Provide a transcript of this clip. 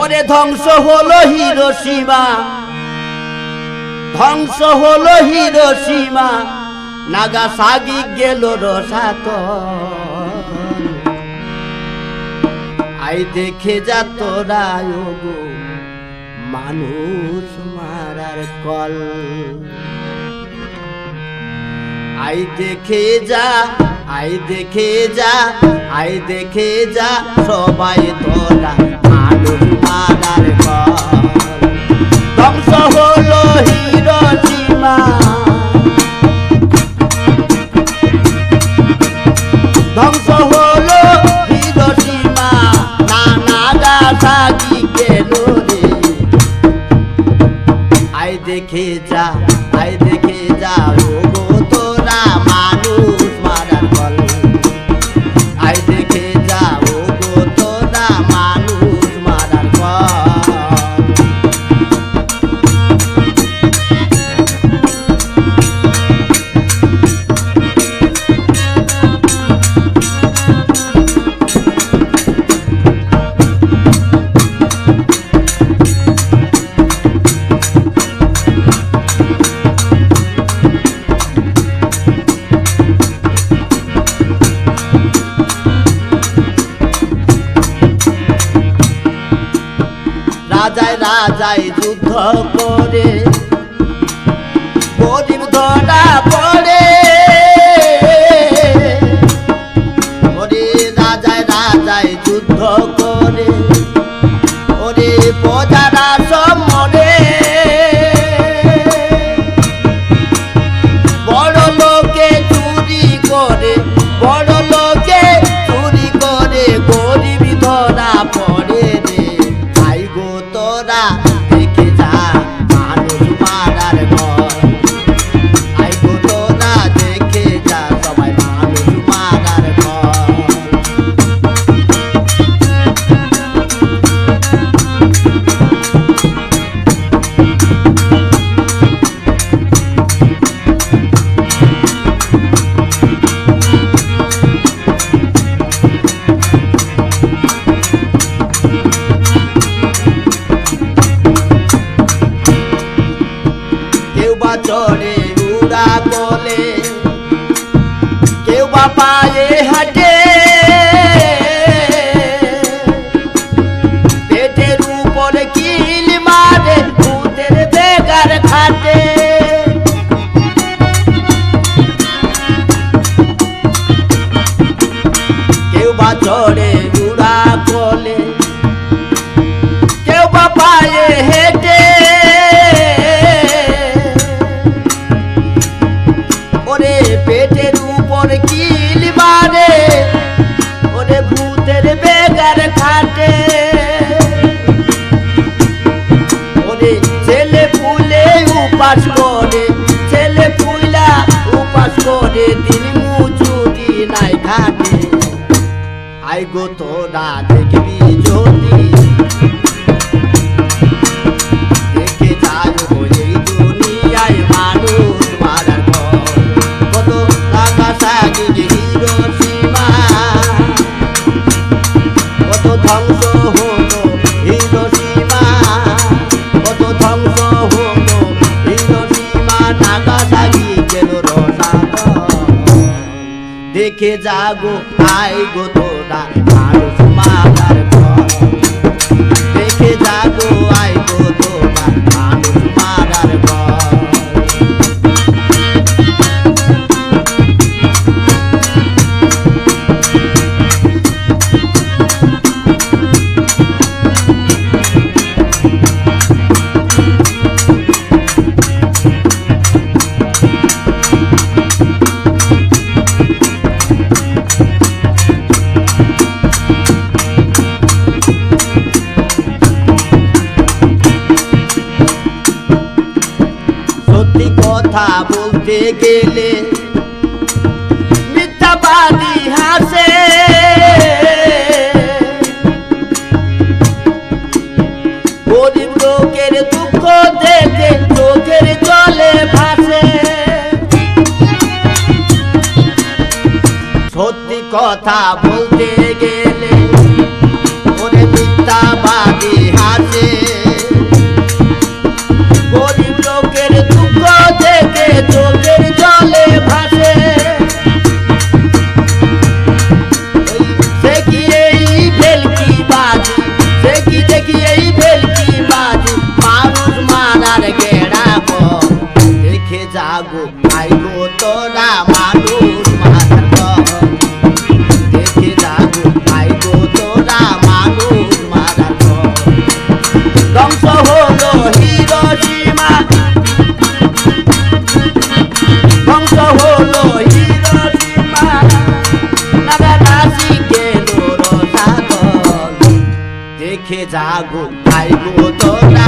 ওরে ধ্বংস হলো হিরোসীমা ধ্বংস হলো হিরোসীমা নাগাসাগি গেল রসাত আই দেখে যা তোরা গো মানুষ মারার কল। আই দেখে যা, আই দেখে যা, আই দেখে যা, সবাই তোরা মানুষ মারার কল ধ্বংস হলো হিরোসীমা ধ্বংস হলো হিরোসীমা না নাগাসাকি গেল রে আই দেখে যা রাজায় যুদ্ধ করে। গরিব ধরা পড়ে। ওরে রাজায় রাজায় যুদ্ধ করে। ওরে প্রজারা পায়ে হাটে। পেটের উপরে কিল মারে ভূতের বেগার খাটে। কেউ বা চড়ে উপাস করে ছেলে পুইলা উপাস করে দিন মুচুরি নাই ঘাটে। আই গো তোরা দেখে যাগো আই গো তোরা কথা বলতে গেলে মিথ্যাবাদী হাসে। গরিব লোকের দুঃখ দেখে চোখের জলে ভাসে। সত্যি কথা বলতে গেলে ওরে মিথ্যাবাদী হাসে। চোখের জলে ভাসে। সে কি এই ভেলকি বাজি? সে কি দেখি এই ভেলকি বাজি? মানুষ মারার গেড়া দেখে যাগো যাগো ভাই গো তোরা